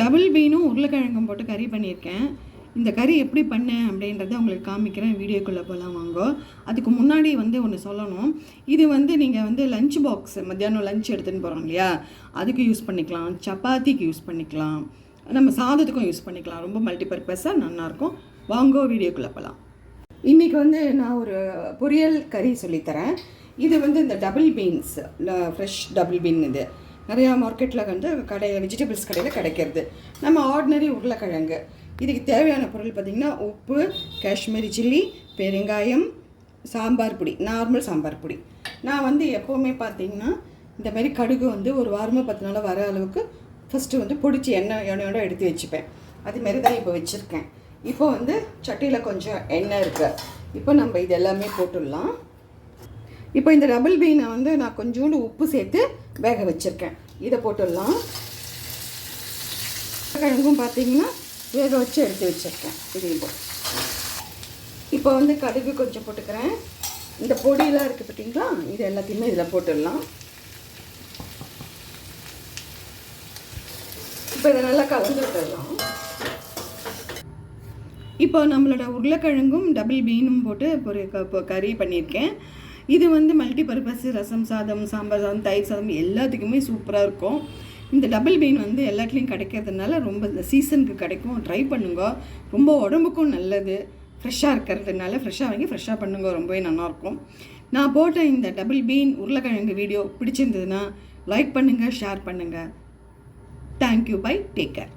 Double பீனும் உருளைக்கிழங்கும் போட்டு கறி பண்ணியிருக்கேன். இந்த கறி எப்படி பண்ணேன் அப்படின்றத உங்களுக்கு காமிக்கிறேன். வீடியோக்குள்ளே போகலாம் வாங்கோ. அதுக்கு முன்னாடி வந்து ஒன்று சொல்லணும். இது வந்து நீங்கள் வந்து லஞ்ச் பாக்ஸ் மத்தியானம் லஞ்ச் எடுத்துன்னு போகிறோம் இல்லையா? அதுக்கு யூஸ் பண்ணிக்கலாம். சப்பாத்திக்கு யூஸ் பண்ணிக்கலாம். நம்ம சாதத்துக்கும் யூஸ் பண்ணிக்கலாம். ரொம்ப மல்டிபர்பஸாக நல்லாயிருக்கும் வாங்கோ வீடியோக்குள்ளே போகலாம் இன்றைக்கி வந்து நான் ஒரு பொரியல் கறி சொல்லித்தரேன் இது வந்து இந்த double beans fresh double bean இது. நிறையா மார்க்கெட்டில் வந்து கடை வெஜிடபிள்ஸ் கடையில் கிடைக்கிறது. நம்ம ஆர்டினரி உருளைக்கிழங்கு. இதுக்கு தேவையான பொருள் பார்த்திங்கன்னா உப்பு காஷ்மீரி சில்லி பெருங்காயம் சாம்பார் பொடி நார்மல் சாம்பார் பொடி. நான் வந்து எப்போவுமே பார்த்தீங்கன்னா இந்த மாதிரி கடுகு வந்து ஒரு வாரமாக பத்து நாளாக வர அளவுக்கு ஃபஸ்ட்டு வந்து பிடிச்சி எண்ணெய் எண்ணெயோட எடுத்து வச்சுப்பேன். அதுமாரி தான் இப்போ வச்சுருக்கேன். இப்போ வந்து சட்டியில் கொஞ்சம் எண்ணெய் இருக்குது இப்போ நம்ம இது எல்லாமே போட்டுடலாம். இப்போ இந்த டபுள் பீனை வந்து நான் கொஞ்சோண்டு உப்பு சேர்த்து வேக வச்சுருக்கேன். இதை போட்டுடலாம். கிழங்கும் பார்த்தீங்கன்னா வேக வச்சு எடுத்து வச்சுருக்கேன். இதையும் போட்டு இப்போ வந்து கடுகு கொஞ்சம் போட்டுக்கிறேன். இந்த பொடியெலாம் இருக்குது பார்த்தீங்களா? இது எல்லாத்தையுமே இதில் போட்டுடலாம். இப்போ இதை நல்லா கலந்து விட்டுடலாம். இப்போ நம்மளோட உருளைக்கிழங்கும் டபுள் பீனும் போட்டு ஒரு க- இப்போ கறி பண்ணியிருக்கேன். இது வந்து மல்டி பர்பஸ் ரசம் சாதம் சாம்பார் சாதம் தயிர் சாதம் எல்லாத்துக்குமே சூப்பராக இருக்கும். இந்த டபுள் பீன் வந்து எல்லாத்துலேயும் கிடைக்கிறதுனால ரொம்ப இந்த சீசனுக்கு கிடைக்கும். ட்ரை பண்ணுங்க. ரொம்ப உடம்புக்கும் நல்லது. ஃப்ரெஷ்ஷாக இருக்கிறதுனால ஃப்ரெஷ்ஷாக வாங்கி ஃப்ரெஷ்ஷாக பண்ணுங்க. ரொம்பவே நல்லாயிருக்கும். நான் போட்ட இந்த டபுள் பீன் உருளைக்கிழங்கு வீடியோ பிடிச்சிருந்ததுன்னா லைக் பண்ணுங்கள் ஷேர் பண்ணுங்கள் thank you bye take care